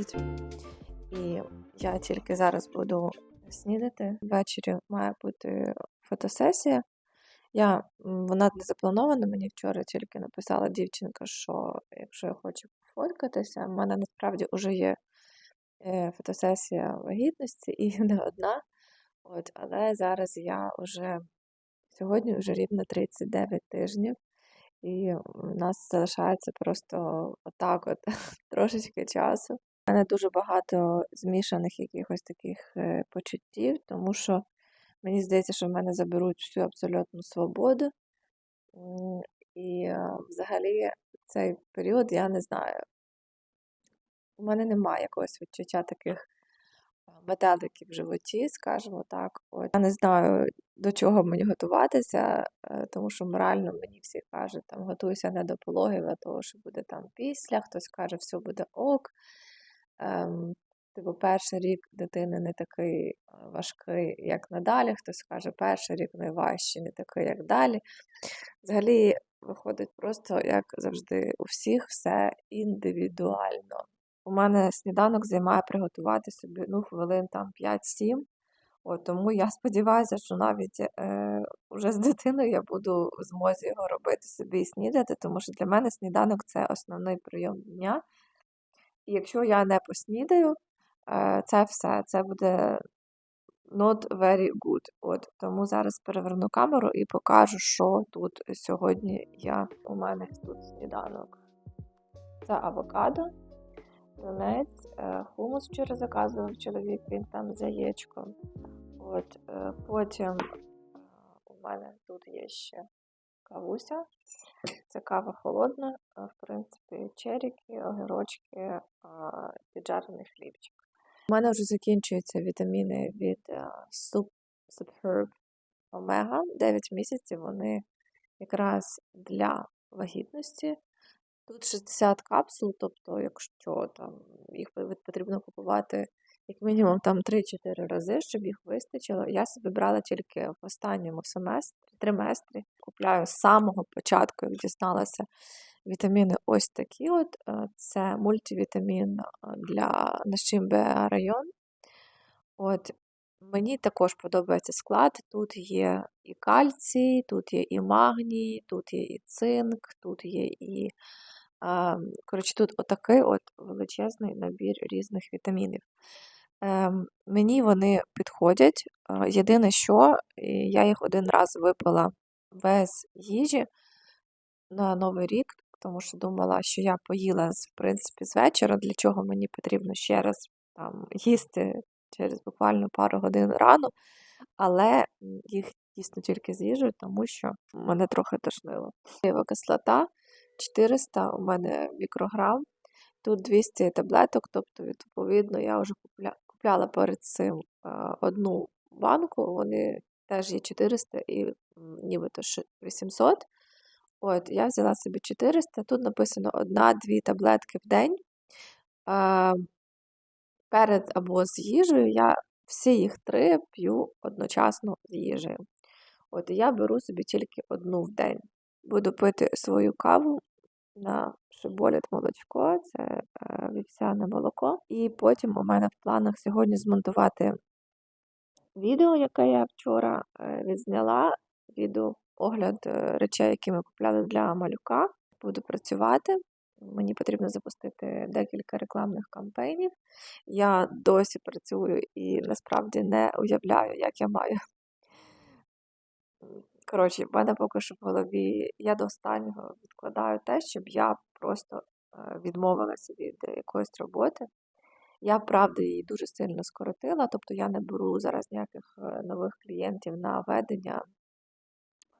11. І я тільки зараз буду снідати. Ввечері має бути фотосесія. Я, вона не запланована, мені вчора тільки написала дівчинка, що якщо я хочу пофоткатися, в мене насправді вже є е, фотосесія вагітності і не одна. От, але зараз я вже сьогодні вже рівно 39 тижнів, і в нас залишається просто отак от трошечки часу. У мене дуже багато змішаних якихось таких е, почуттів, тому що мені здається, що в мене заберуть всю абсолютну свободу. І е, взагалі цей період я не знаю. У мене немає якогось відчуття таких а, метеликів в животі, скажімо так. От. Я не знаю, до чого мені готуватися, е, тому що морально мені всі кажуть, там готуйся не до пологів, а того, що буде там після, хтось каже, все буде ок. Ем, типу, перший рік дитини не такий е, важкий, як надалі. Хтось каже, перший рік найважчий, не такий, як далі. Взагалі, виходить просто, як завжди, у всіх все індивідуально. У мене сніданок займає приготувати собі ну, хвилин там 5-7. От, тому я сподіваюся, що навіть е, вже з дитиною я буду в змозі його робити собі і снідати, тому що для мене сніданок це основний прийом дня. Якщо я не поснідаю, е, це все, це буде not very good. От, тому зараз переверну камеру і покажу, що тут сьогодні я. У мене тут сніданок. Це авокадо, тунець, е, хумус вчора заказував чоловік, він там з яєчком. От, е, потім у мене тут є ще кавуся. Це кава холодна, в принципі, черіки, огірочки, піджарений хлібчик. У мене вже закінчуються вітаміни від е, Sup- Superb Omega. 9 місяців вони якраз для вагітності. Тут 60 капсул, тобто, якщо там їх потрібно купувати як мінімум там 3-4 рази, щоб їх вистачило. Я собі брала тільки в останньому семестрі, триместрі. Купляю з самого початку, як дізналася вітаміни ось такі. от. Е, Це мультивітамін е, для Нашимбе район. От. Мені також подобається склад. Тут є і кальцій, тут є і магній, тут є і цинк, тут є і. Коротше, тут отакий от величезний набір різних вітамінів. Ем, Мені вони підходять. Е, Єдине, що я їх один раз випила без їжі на Новий рік, тому що думала, що я поїла в принципі з вечора, для чого мені потрібно ще раз там їсти через буквально пару годин рано, але їх дійсно тільки з їжею, тому що мене трохи тошнило. Соєва кислота 400 у мене мікрограм. Тут 200 таблеток, тобто, відповідно, я вже купляла перед цим одну банку, вони теж є 400 і нібито 800. От, я взяла собі 400, тут написано одна-дві таблетки в день. Перед або з їжею я всі їх три п'ю одночасно з їжею. От і я беру собі тільки одну в день. Буду пити свою каву на шиболіт молочко, це е, вівсяне молоко. І потім у мене в планах сьогодні змонтувати відео, яке я вчора е, відзняла. Відео огляд е, речей, які ми купляли для малюка. Буду працювати. Мені потрібно запустити декілька рекламних кампейнів. Я досі працюю і насправді не уявляю, як я маю. Коротше, в мене поки що в голові я до останнього відкладаю те, щоб я просто е, відмовилася від якоїсь роботи. Я, правда, її дуже сильно скоротила, тобто я не беру зараз ніяких е, нових клієнтів на ведення,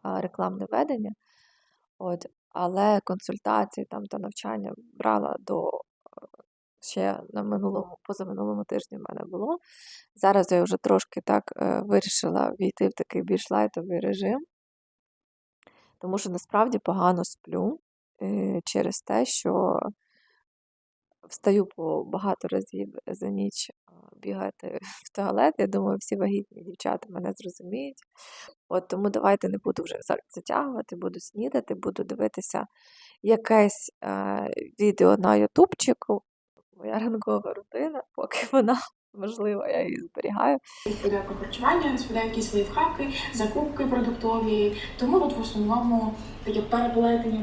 рекламне ведення. От, але консультації там та навчання брала до е, ще на минулому, позаминулому тижні в мене було. Зараз я вже трошки так вирішила війти в такий більш лайтовий режим, тому що насправді погано сплю е, через те, що встаю по багато разів за ніч бігати в туалет. Я думаю, всі вагітні дівчата мене зрозуміють. От тому давайте не буду вже затягувати, буду снідати, буду дивитися якесь е, відео на ютубчику. моя ранкова рутина, поки вона можлива, я її зберігаю. порядку харчування, розповідаю якісь лайфхаки, закупки продуктові. Тому от в основному таке переплетення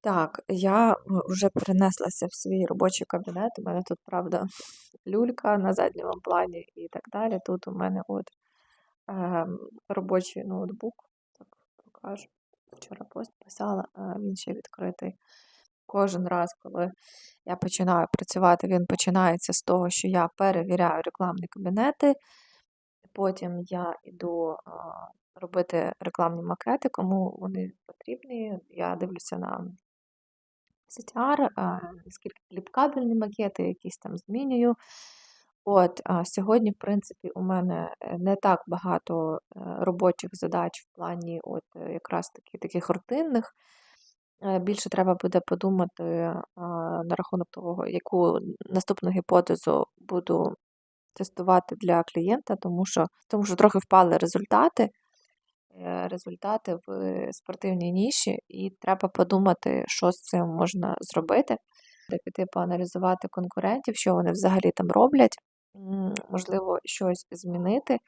Так, я вже перенеслася в свій робочий кабінет. У мене тут, правда, люлька на задньому плані і так далі. Тут у мене от ем, робочий ноутбук, так покажу. Вчора пост писала, а він ще відкритий. Кожен раз, коли я починаю працювати, він починається з того, що я перевіряю рекламні кабінети. Потім я йду робити рекламні макети, кому вони потрібні. Я дивлюся на CTR, скільки кліпкабельні макети, якісь там змінюю. От, сьогодні, в принципі, у мене е, не так багато е, робочих задач в плані от якраз таки таких рутинних. Е, Більше треба буде подумати на рахунок того, яку наступну гіпотезу буду тестувати для клієнта, тому що, тому що трохи впали результати, е, результати в спортивній ніші, і треба подумати, що з цим можна зробити, піти поаналізувати конкурентів, що вони взагалі там роблять, можливо, щось змінити.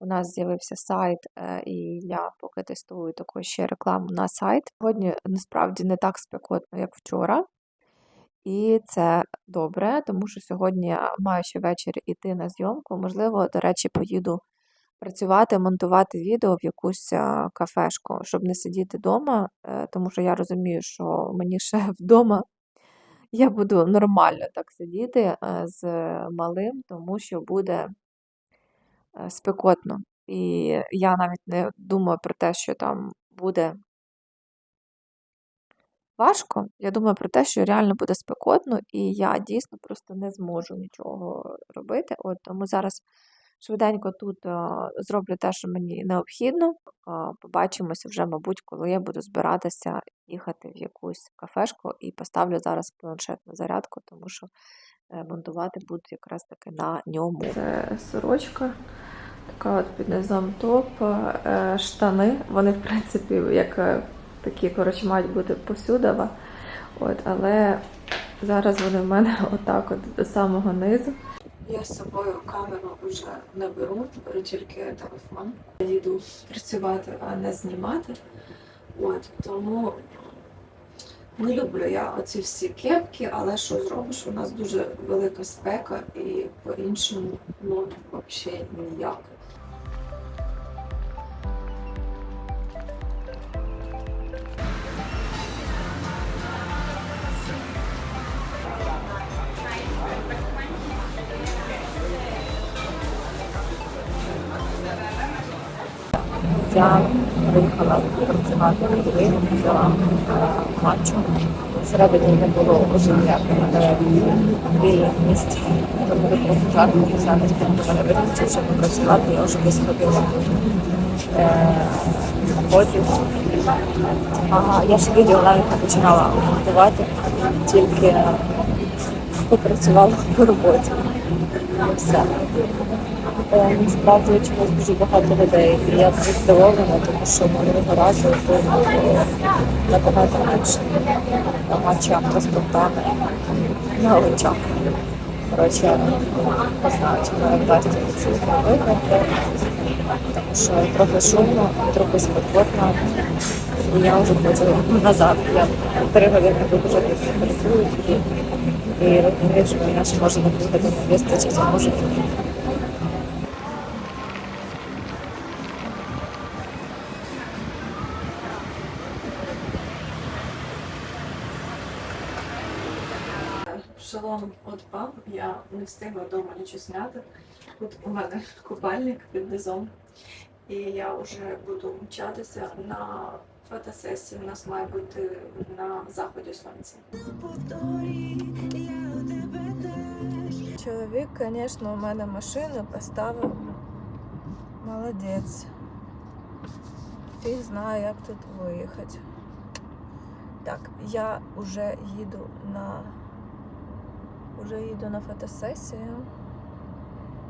У нас з'явився сайт, е, і я поки тестую таку ще рекламу на сайт. Сьогодні насправді не так спекотно, як вчора. І це добре, тому що сьогодні маю ще ввечері йти на зйомку. Можливо, до речі, поїду працювати, монтувати відео в якусь кафешку, щоб не сидіти вдома, тому що я розумію, що мені ще вдома я буду нормально так сидіти е, з малим, тому що буде е, спекотно. І я навіть не думаю про те, що там буде важко. Я думаю про те, що реально буде спекотно, і я дійсно просто не зможу нічого робити. От тому зараз швиденько тут а, зроблю те, що мені необхідно. Побачимося вже, мабуть, коли я буду збиратися їхати в якусь кафешку і поставлю зараз планшет на зарядку, тому що е, монтувати буду якраз таки на ньому. Це сорочка. Така от під низом топ, е, штани. Вони, в принципі, як е, такі, коротше, мають бути посюдова. От, але зараз вони в мене отак от до самого низу. Я з собою камеру вже не беру, беру тільки телефон. Їду працювати, а не знімати. От, тому не люблю я оці всі кепки, але що зробиш? У нас дуже велика спека і по-іншому ну, взагалі ніяк. Я приїхала працювати за матчем. Всередині не було вже ніяких вільних місць. Тому просто жарко зараз мене виключив, щоб працювати. Я вже десь ходила. Е, знаходжусь. Ага, я ж відео навіть починала монтувати, тільки попрацювала по роботі. Все. Е, Насправді чомусь дуже багато людей. І я дуже здивована, тому що минулого разу було набагато менше на матчах та на очах. Коротше, не знаю, чи мене вдасться щось зробити, тому що трохи шумно, трохи спекотно. І я вже хочу назад. Я три години десь працюю і, розумію, що мене ще може на півгодини вистачить, а може Шалом отпав, я не встигла вдома нічого зняти. Тут у мене купальник під низом. І я вже буду мчатися на фотосесію. У нас має бути на заході сонця. Чоловік, звісно, у мене машину поставив. Молодець. Фіг знає, як тут виїхати. Так, я вже їду на Уже їду на фотосесію.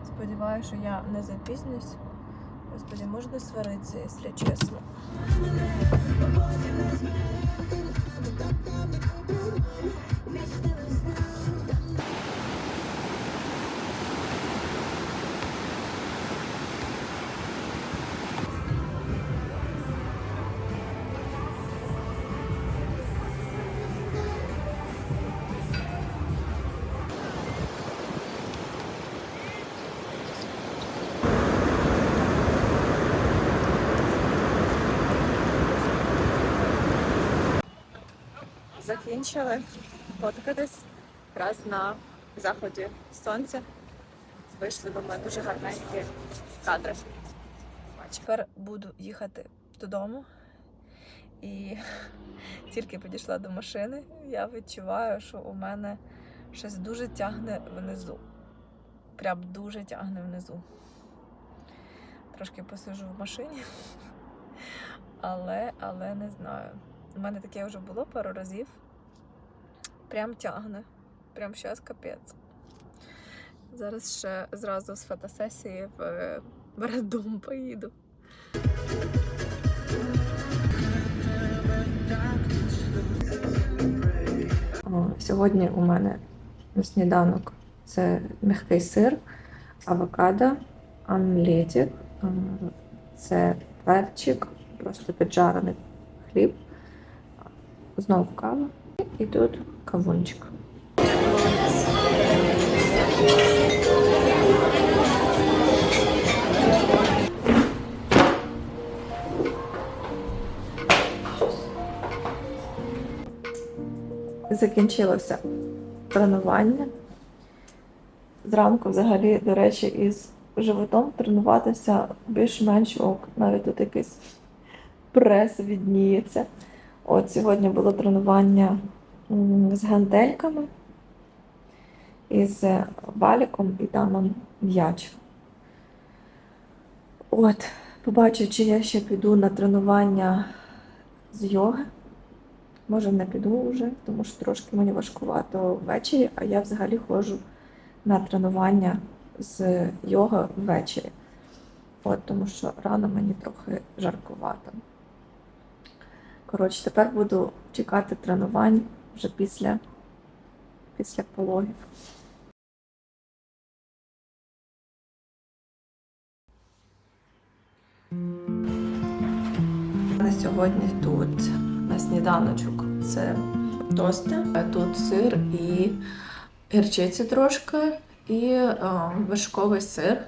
Сподіваюся, що я не запізнюсь. Господи, можна сваритися, якщо чесно. Закінчили фоткатись якраз на заході сонця. Вийшли, думаю, дуже гарненькі кадри. Тепер буду їхати додому. І тільки підійшла до машини, я відчуваю, що у мене щось дуже тягне внизу. Прям дуже тягне внизу. Трошки посижу в машині, але, але не знаю. У мене таке вже було пару разів. Прям тягне. Прям щас капець. Зараз ще зразу з фотосесії в Бередом поїду. Сьогодні у мене сніданок це м'який сир, авокадо, омлетик, е, це перчик, просто піджарений хліб, знову кава і тут кавунчик. Закінчилося тренування. Зранку, взагалі, до речі, із животом тренуватися більш-менш ок. Навіть тут якийсь прес відніється. От сьогодні було тренування з гантельками, із валіком і там м'яч. От, побачу, чи я ще піду на тренування з йоги. Може, не піду вже, тому що трошки мені важкувато ввечері, а я взагалі ходжу на тренування з йога ввечері. От, тому що рано мені трохи жаркувато. Коротше, тепер буду чекати тренувань вже після, після пологів. На сьогодні тут на сніданочок це тости, тут сир і гірчиці трошки, і е, вершковий сир,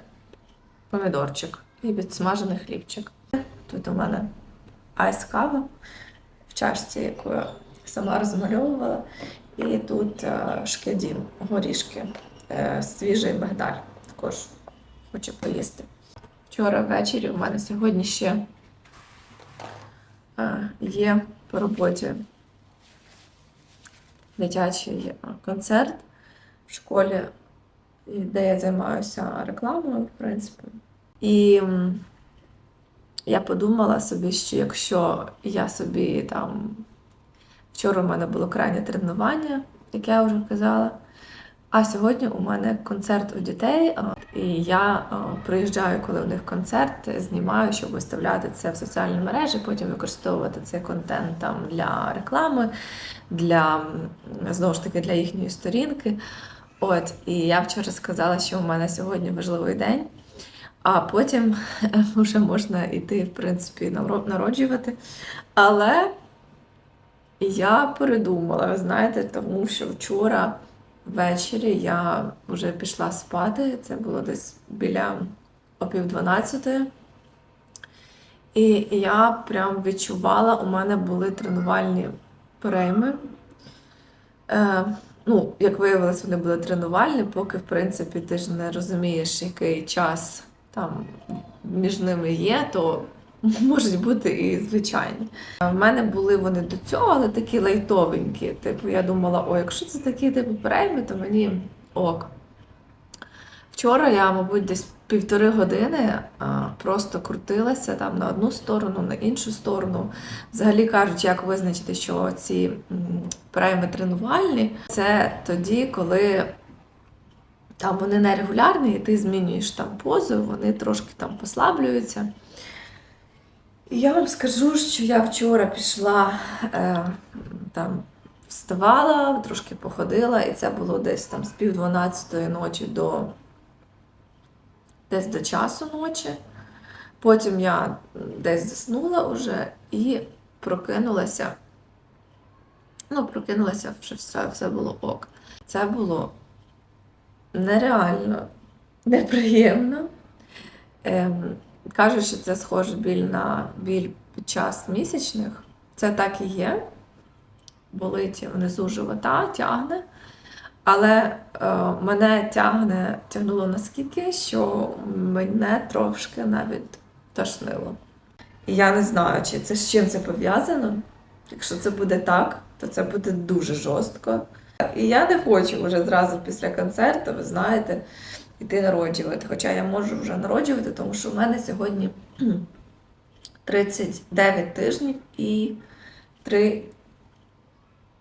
помідорчик і підсмажений хлібчик. Тут у мене айс кава в чашці, яку я сама розмальовувала. І тут е, шкедін, горішки, е, свіжий мигдаль. Також хочу поїсти. Вчора ввечері у мене сьогодні ще е, є по роботі дитячий концерт в школі, де я займаюся рекламою, в принципі. І я подумала собі, що якщо я собі там вчора у мене було крайнє тренування, як я вже казала. А сьогодні у мене концерт у дітей, і я приїжджаю, коли у них концерт, знімаю, щоб виставляти це в соціальні мережі, потім використовувати цей контент там для реклами, для знову ж таки для їхньої сторінки. От, і я вчора сказала, що у мене сьогодні важливий день, а потім вже можна йти, в принципі, народжувати. Але я передумала, знаєте, тому що вчора ввечері я вже пішла спати. Це було десь біля опів дванадцятої. І я прям відчувала, у мене були тренувальні перейми. Е, ну, як виявилось, вони були тренувальні, поки, в принципі, ти ж не розумієш, який час там між ними є, то можуть бути і звичайні. В мене були вони до цього, але такі лайтовенькі. Типу, я думала, о, якщо це такі типу перейми, то мені ок. Вчора я, мабуть, десь півтори години а, просто крутилася там на одну сторону, на іншу сторону. Взагалі кажуть, як визначити, що ці перейми тренувальні, це тоді, коли там вони нерегулярні, і ти змінюєш там позу, вони трошки там послаблюються. Я вам скажу, що я вчора пішла, е, там вставала, трошки походила, і це було десь там з пів дванадцятої ночі до десь до часу ночі. Потім я десь заснула вже і прокинулася. Ну, прокинулася, що все, все було ок. Це було нереально неприємно. Ем, Кажуть, що це схоже біль на біль під час місячних. Це так і є. болить внизу живота, тягне. Але е, мене тягне, тягнуло наскільки, що мене трошки навіть тошнило. І я не знаю, чи це з чим це пов'язано. Якщо це буде так, то це буде дуже жорстко. І я не хочу вже зразу після концерту, ви знаєте, йти народжувати. Хоча я можу вже народжувати, тому що в мене сьогодні 39 тижнів і 3,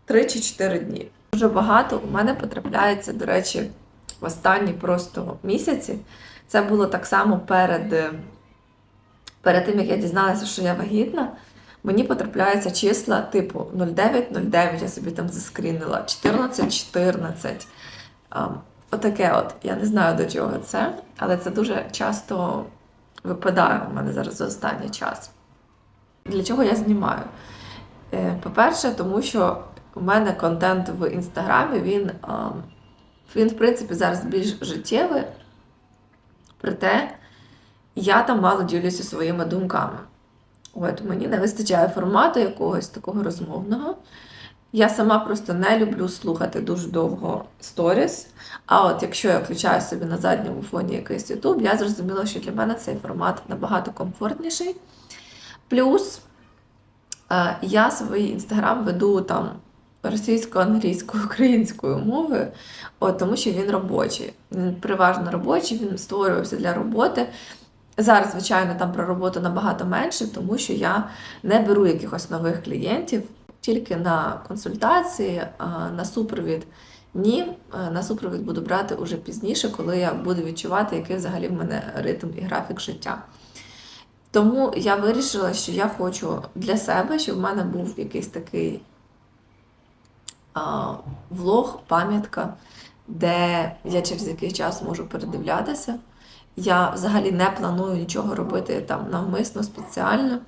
3 чи 4 дні. Дуже багато у мене потрапляється, до речі, в останні просто місяці. Це було так само перед, перед тим, як я дізналася, що я вагітна. Мені потрапляються числа типу 0909, я собі там заскрінила, 1414. А, Отаке от. Я не знаю до чого це, але це дуже часто випадає у мене зараз за останній час. Для чого я знімаю? Е, По-перше, тому що у мене контент в інстаграмі, він, він в принципі, зараз більш життєвий, проте я там мало ділюся своїми думками. От мені не вистачає формату якогось такого розмовного. Я сама просто не люблю слухати дуже довго сторіс. А от якщо я включаю собі на задньому фоні якийсь YouTube, я зрозуміла, що для мене цей формат набагато комфортніший. Плюс е, я свій інстаграм веду там російською, англійською, українською мовою, от, тому що він робочий. Він переважно робочий, він створювався для роботи. Зараз, звичайно, там про роботу набагато менше, тому що я не беру якихось нових клієнтів тільки на консультації, на супровід. Ні, на супровід буду брати уже пізніше, коли я буду відчувати, який взагалі в мене ритм і графік життя. Тому я вирішила, що я хочу для себе, щоб в мене був якийсь такий влог, пам'ятка, де я через якийсь час можу передивлятися. Я взагалі не планую нічого робити там навмисно, спеціально.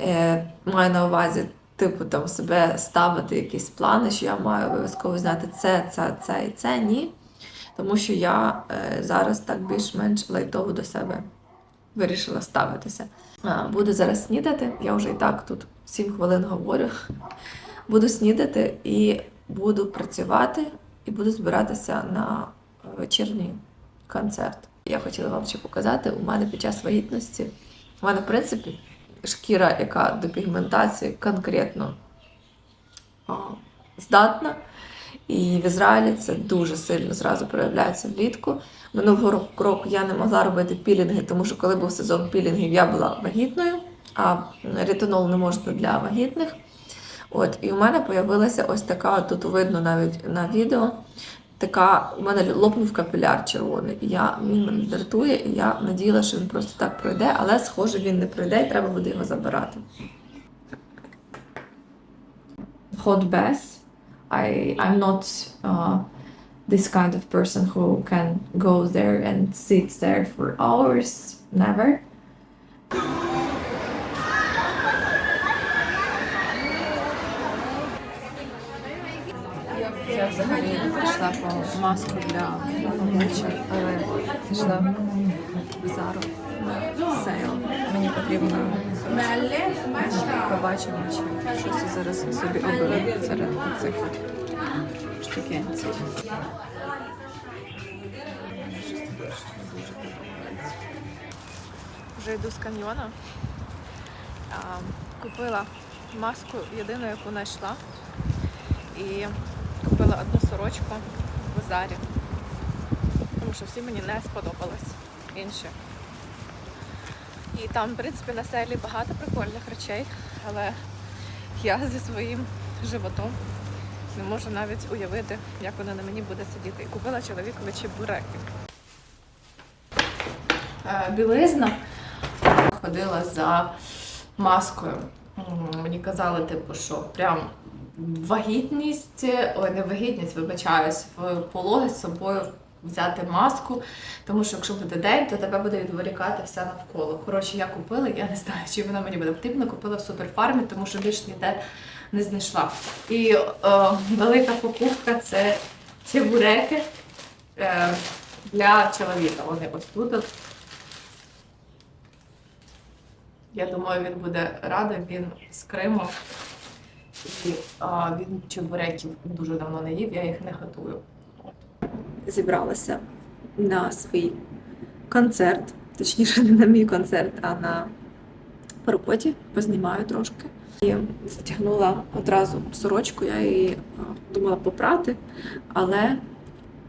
Е, маю на увазі, типу, там себе ставити якісь плани, що я маю обов'язково знати це, це, це і це. Ні. Тому що я е, зараз так більш-менш лайтово до себе вирішила ставитися. А, буду зараз снідати. Я вже і так тут 7 хвилин говорю. Буду снідати і буду працювати, і буду збиратися на вечірній концерт. Я хотіла вам ще показати, у мене під час вагітності, у мене, в принципі, шкіра, яка до пігментації конкретно а, здатна. І в Ізраїлі це дуже сильно зразу проявляється влітку. Минулого року я не могла робити пілінги, тому що коли був сезон пілінгів, я була вагітною, а ретинол не можна для вагітних. От, і у мене з'явилася ось така, тут видно навіть на відео, така, у мене лопнув капіляр червоний. Я, він мене дратує, і я надіяла, що він просто так пройде, але схоже, він не пройде, і треба буде його забирати. Hot bath. I, I'm not uh, this kind of person who can go there and sit there for hours. Never. Я взагалі прийшла по маску для обличчя, але пішла в Зару на сейл. Мені потрібно побачимо, чи щось зараз собі оберу серед цих штукенців. Вже йду з каньйону. А, Купила маску єдину, яку знайшла. І одну сорочку в базарі. Тому що всі мені не сподобались інші. І там, в принципі, на селі багато прикольних речей, але я зі своїм животом не можу навіть уявити, як воно на мені буде сидіти. І купила чоловікові чебуреки. Е, білизна. Ходила за маскою. Мені казали, типу, що прям вагітність, ой, не вагітність, вибачаюсь, в пологи з собою взяти маску, тому що якщо буде день, то тебе буде відволікати все навколо. Коротше, я купила, я не знаю, чи вона мені буде потрібна, купила в суперфармі, тому що більш ніде не знайшла. І е, велика покупка це чебуреки е, для чоловіка. Вони ось тут. Я думаю, він буде радий, він з Криму. І а, він чебуреків дуже давно не їв, я їх не готую. Зібралася на свій концерт, точніше, не на мій концерт, а на роботі познімаю трошки. І затягнула одразу сорочку, я її думала попрати, але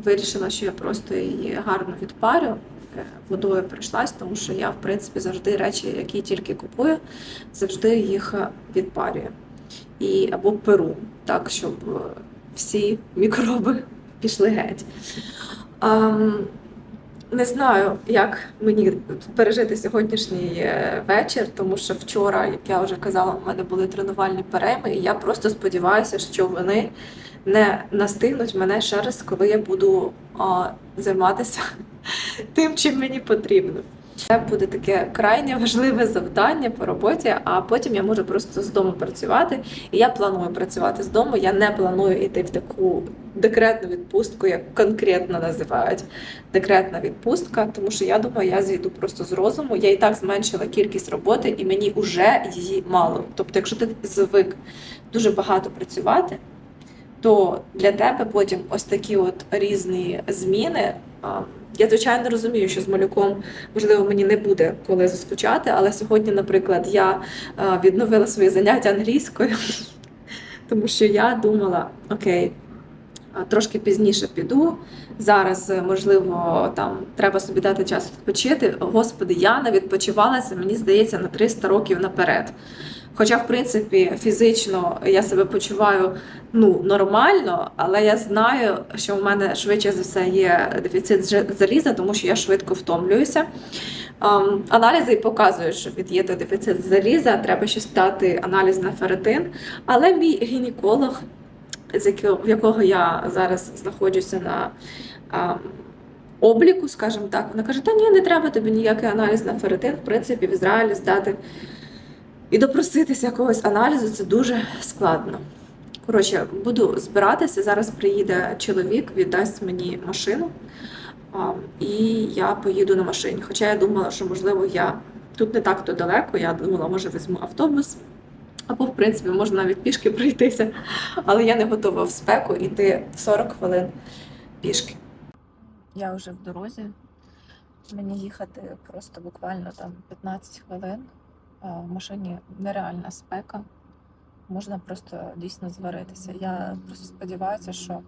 вирішила, що я просто її гарно відпарю. е, Водою прийшлась, тому що я, в принципі, завжди речі, які тільки купую, завжди їх е, відпарюю. І або перу, так, щоб е, всі мікроби пішли геть. Ам, не знаю, як мені пережити сьогоднішній е, вечір, тому що вчора, як я вже казала, у мене були тренувальні перейми, і я просто сподіваюся, що вони не настигнуть мене ще раз, коли я буду а, займатися тим, чим мені потрібно. Це буде таке крайне важливе завдання по роботі, а потім я можу просто з дому працювати. І я планую працювати з дому. Я не планую йти в таку декретну відпустку, як конкретно називають декретна відпустка, тому що я думаю, я зійду просто з розуму. Я і так зменшила кількість роботи, і мені вже її мало. Тобто, якщо ти звик дуже багато працювати, то для тебе потім ось такі от різні зміни. Я звичайно розумію, що з малюком можливо мені не буде коли заскучати, але сьогодні, наприклад, я відновила свої заняття англійською, тому що я думала, окей, трошки пізніше піду. Зараз, е, можливо, там треба собі дати час відпочити. Господи, я не відпочивалася, мені здається, на 300 років наперед. Хоча, в принципі, фізично я себе почуваю ну, нормально, але я знаю, що в мене швидше за все є дефіцит заліза, тому що я швидко втомлююся. Ем, аналізи показують, що від є дефіцит заліза, треба ще стати аналіз на ферритин. Але мій гінеколог, в якого я зараз знаходжуся на ем, обліку, скажімо так, вона каже: Та ні, не треба тобі ніякий аналіз на ферритин. В принципі, в Ізраїлі здати і допроситися якогось аналізу це дуже складно. Коротше, буду збиратися. Зараз приїде чоловік, віддасть мені машину, і я поїду на машині. Хоча я думала, що можливо я тут не так то далеко. Я думала, може візьму автобус. Або, в принципі, можна навіть пішки пройтися, але я не готова в спеку йти 40 хвилин пішки. Я вже в дорозі. Мені їхати просто буквально там 15 хвилин. А, В машині нереальна спека. Можна просто дійсно зваритися. Я просто сподіваюся, що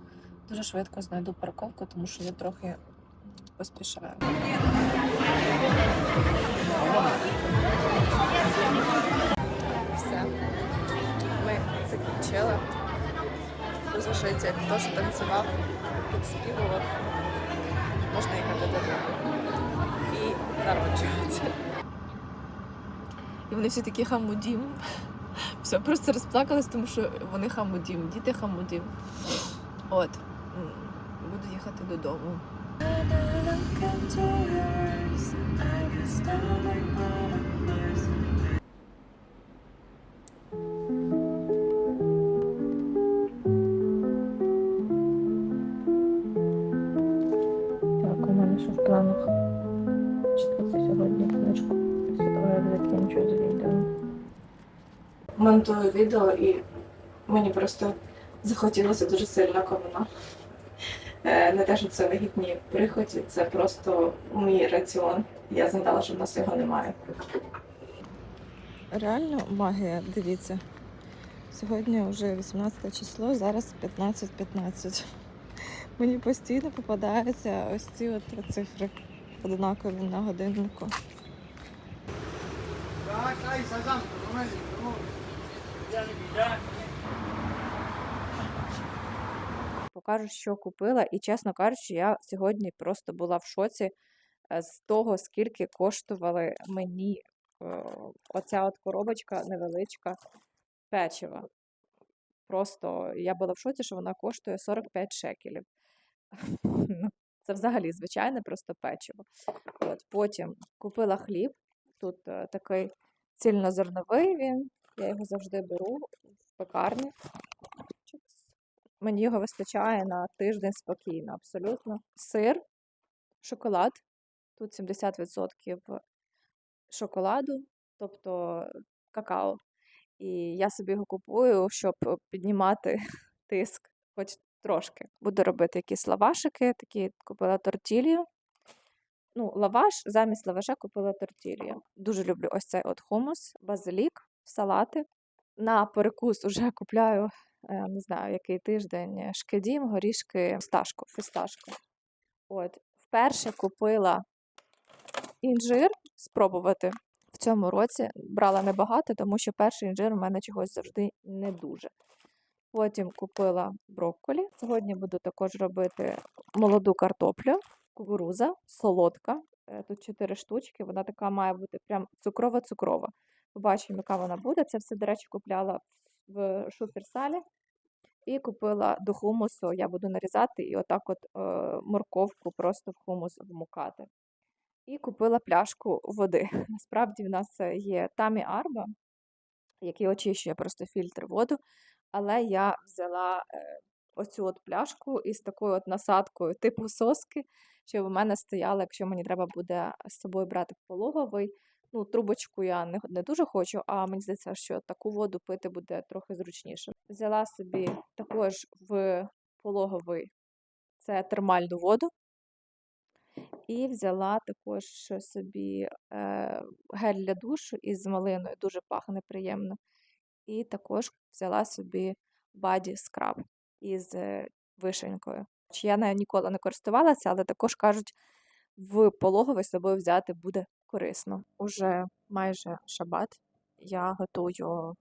дуже швидко знайду парковку, тому що я трохи поспішаю. Все. Ми закінчили. Життя. Хто танцював, підспівував. Можна їхати додому. І народжуватися. І вони всі такі хамудім. Все, просто розплакались, тому що вони хамудім, діти хамудім. От. Буду їхати додому. Так, Монтую відео і мені просто захотілося дуже сильно ковина. Е, Не те, що це вигідні приході, це просто мій раціон. Я згадала, що в нас його немає. Реально магія, дивіться. Сьогодні вже 18 число, зараз 15.15. Мені постійно попадаються ось ці от цифри однакові на годиннику. Покажу, що купила, і чесно кажучи, я сьогодні просто була в шоці е, з того, скільки коштували мені е, оця от коробочка невеличка печива. Просто я була в шоці, що вона коштує 45 шекелів. Ну, Це взагалі звичайне просто печиво. От, потім купила хліб. Тут е, такий цільнозерновий він. Я його завжди беру в пекарні. Мені його вистачає на тиждень спокійно, абсолютно. Сир, шоколад. Тут 70% шоколаду, тобто какао. І я собі його купую, щоб піднімати тиск, хоч трошки. Буду робити якісь лавашики, такі купила тортілью. Ну, лаваш, замість лаваша купила тортілью. Дуже люблю ось цей от хумус, базилік, салати. На перекус уже купляю, е, не знаю, який тиждень, е, шкедім, горішки, фісташку, фісташку. От, вперше купила інжир спробувати в цьому році. Брала небагато, тому що перший інжир у мене чогось завжди не дуже. Потім купила брокколі. Сьогодні буду також робити молоду картоплю, кукуруза, солодка. Е, Тут 4 штучки. Вона така має бути прям цукрова-цукрова. Побачимо, яка вона буде. Це все, до речі, купляла в шуферсалі. І купила до хумусу. Я буду нарізати і отак от е, морковку просто в хумус вмукати. І купила пляшку води. Насправді в нас є Тамі Арба, який очищує просто фільтр воду. Але я взяла е, оцю от пляшку із такою от насадкою типу соски, щоб у мене стояла, якщо мені треба буде з собою брати в пологовий. Ну, трубочку я не, не дуже хочу, а мені здається, що таку воду пити буде трохи зручніше. Взяла собі також в пологовий це термальну воду. І взяла також собі е, гель для душу із малиною, дуже пахне приємно. І також взяла собі баді скраб із е, вишенькою. Я ніколи не користувалася, але також кажуть, в пологовий з собою взяти буде корисно. Уже майже шабат. Я готую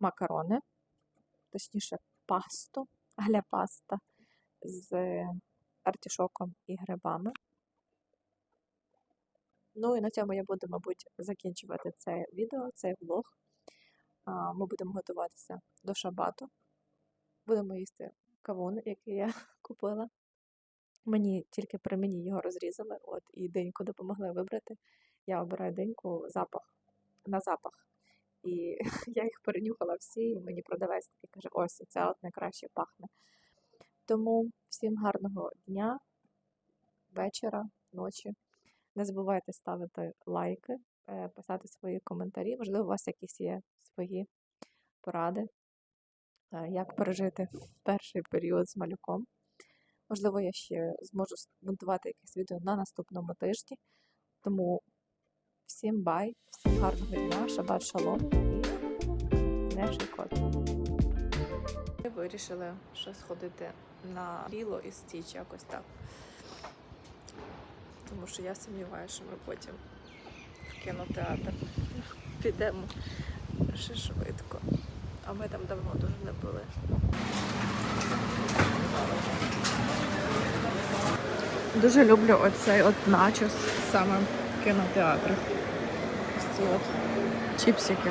макарони, точніше, пасту, аля-паста з артішоком і грибами. Ну і на цьому я буду, мабуть, закінчувати це відео, цей влог. Ми будемо готуватися до шабату. Будемо їсти кавун, який я купила. Мені тільки при мені його розрізали, от, і деньку допомогли вибрати. Я обираю деньку запах на запах. І я їх перенюхала всі, і мені продавець такий каже, ось це от найкраще пахне. Тому всім гарного дня, вечора, ночі. Не забувайте ставити лайки, е, писати свої коментарі. Можливо, у вас якісь є свої поради, е, як пережити перший період з малюком. Можливо, я ще зможу змонтувати якесь відео на наступному тижні. Тому всім бай, всім гарного дня, шабат шалом і не шикот. Ми вирішили ще сходити на ліло і стіч якось так. Тому що я сумніваюся, що ми потім в кінотеатр підемо ще швидко. А ми там давно дуже не були. Дуже люблю оцей от начос саме в кінотеатрах. Ось ці от чіпсики.